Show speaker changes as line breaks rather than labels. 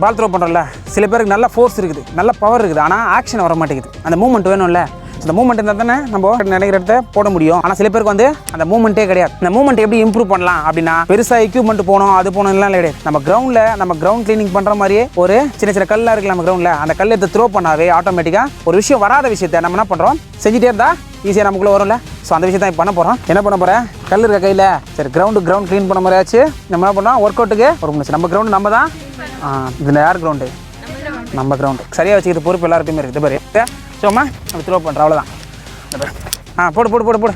Ball throw பண்ணுறோம்ல சில பேருக்கு நல்ல ஃபோர்ஸ் இருக்குது நல்ல பவர் இருக்குது ஆனால் ஆக்ஷன் வர மாட்டேங்குது அந்த மூமெண்ட் வேணும்ல. அந்த மூமெண்ட் இருந்தால் தானே நம்ம நினைக்கிற இடத்த போட முடியும். ஆனால் சில பேருக்கு வந்து அந்த மூமெண்ட்டே கிடையாது. இந்த மூமெண்ட் எப்படி இம்ப்ரூவ் பண்ணலாம் அப்படின்னா பெருசாக எக்யூப்மெண்ட் போகணும் அது போகணும்லாம் கிடையாது. நம்ம கிரவுண்டில் நம்ம கிரவுண்ட் க்ளீனிங் பண்ணுற மாதிரியே ஒரு சின்ன சின்ன கல்லாக இருக்குது நம்ம கிரவுண்டில் அந்த கல் எடுத்து த்ரோ பண்ணாவே ஆட்டோமேட்டிக்காக ஒரு விஷயம் வராத விஷயத்தை நம்ம என்ன பண்ணுறோம் செஞ்சுட்டே இருந்தால் ஈஸியாக நமக்குள்ளே வரும்ல. ஸோ அந்த விஷயத்தை இப்போ பண்ண போகிறோம் என்ன பண்ண போகிறேன் கல் இருக்க கையில். சரி கிரவுண்டு கிரவுண்ட் க்ளீன் பண்ண மாதிரியாச்சு நம்ம என்ன பண்ணோம்? ஒர்க் அவுட்டுக்கு ஒரு முடிச்சு நம்ம கிரவுண்டு நம்ம தான். ஆ, இது யார் கிரவுண்டு நம்ம கிரவுண்டு சரியாக வச்சுக்கிறது பொறுப்பு எல்லாருக்குமே இருக்குது பாரு. சும்மா அப்படி த்ரோ பண்ணுறோம் அவ்வளோதான் ஆ போடு போடு போடு போடு.